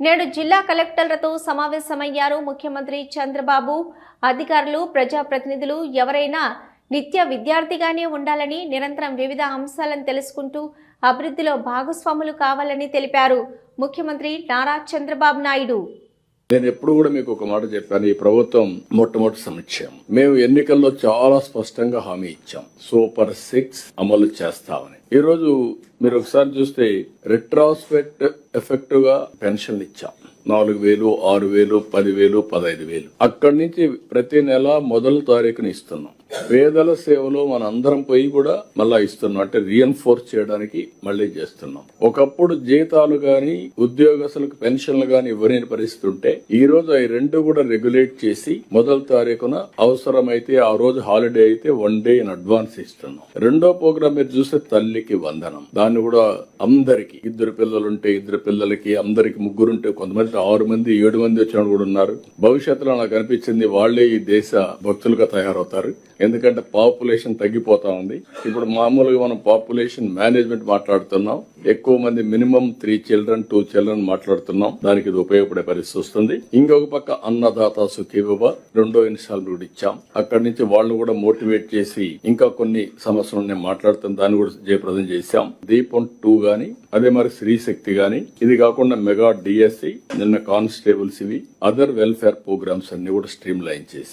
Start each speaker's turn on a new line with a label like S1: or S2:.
S1: నేడు జిల్లా కలెక్టర్లతో సమావేశమయ్యారు ముఖ్యమంత్రి చంద్రబాబు. అధికారులు ప్రజాప్రతినిధులు ఎవరైనా నిత్య విద్యార్థిగానే ఉండాలని నిరంతరం వివిధ అంశాలను తెలుసుకుంటూ అభివృద్ధిలో భాగస్వాములు కావాలని తెలిపారు ముఖ్యమంత్రి నారా చంద్రబాబు నాయుడు.
S2: నేను ఎప్పుడు కూడా మీకు ఒక మాట చెప్పాను ఈ ప్రభుత్వం మొట్టమొదటి సమీక్ష. మేము ఎన్నికల్లో చాలా స్పష్టంగా హామీ ఇచ్చాం. సూపర్ సిక్స్ అమలు చేస్తామని. ఈ రోజు మీరు ఒకసారి చూస్తే రిట్రాస్పెక్ట్ ఎఫెక్టివ్గా పెన్షన్లు ఇచ్చాం. నాలుగు వేలు ఆరు వేలు పది వేలు పదహైదు వేలు. అక్కడి నుంచి ప్రతి నెల మొదటి తారీఖున ఇస్తున్నాం. పేదల సేవలో మన అందరం పోయి కూడా మళ్ళా ఇస్తున్నాం. అంటే రీఎన్ఫోర్స్ చేయడానికి మళ్ళీ చేస్తున్నాం. ఒకప్పుడు జీతాలు గాని ఉద్యోగస్తులకు పెన్షన్లు గాని ఇవ్వలేని పరిస్థితి ఉంటే ఈ రోజు అవి రెండు కూడా రెగ్యులేట్ చేసి మొదటి తారీఖున అవసరమైతే ఆ రోజు హాలిడే అయితే వన్ డే ఇన్ అడ్వాన్స్ ఇస్తున్నాం. రెండో ప్రోగ్రామ్ మీరు చూస్తే తల్లికి వందనం. దాన్ని కూడా అందరికి ఇద్దరు పిల్లలుంటే ఇద్దరు పిల్లలకి అందరికి ముగ్గురుంటే కొంతమంది ఆరు మంది ఏడు మంది వచ్చిన కూడా ఉన్నారు. భవిష్యత్తులో నాకు అనిపించింది వాళ్ళే ఈ దేశ భక్తులుగా తయారవుతారు. ఎందుకంటే పాపులేషన్ తగ్గిపోతా ఉంది. ఇప్పుడు మామూలుగా మనం పాపులేషన్ మేనేజ్మెంట్ మాట్లాడుతున్నాం. ఎక్కువ మంది minimum three children two children మాట్లాడుతున్నాం. దానికి ఇది ఉపయోగపడే పరిస్థితి వస్తుంది. ఇంకొక పక్క అన్నదాత సుఖీభవ రెండో ఇన్స్టాల్మెంట్ కూడా ఇచ్చాం. అక్కడి నుంచి వాళ్ళు కూడా మోటివేట్ చేసి ఇంకా కొన్ని సమస్యలు నేను మాట్లాడుతాం. దాన్ని కూడా జయప్రదం చేశాం. దీపం టూ గాని అదే మరి స్త్రీ శక్తి గాని. ఇది కాకుండా మెగా డిఎస్సి నిన్న కానిస్టేబుల్స్ ఇవి అదర్ వెల్ఫేర్ ప్రోగ్రామ్స్ అన్ని కూడా స్ట్రీమ్ లైన్ చేసి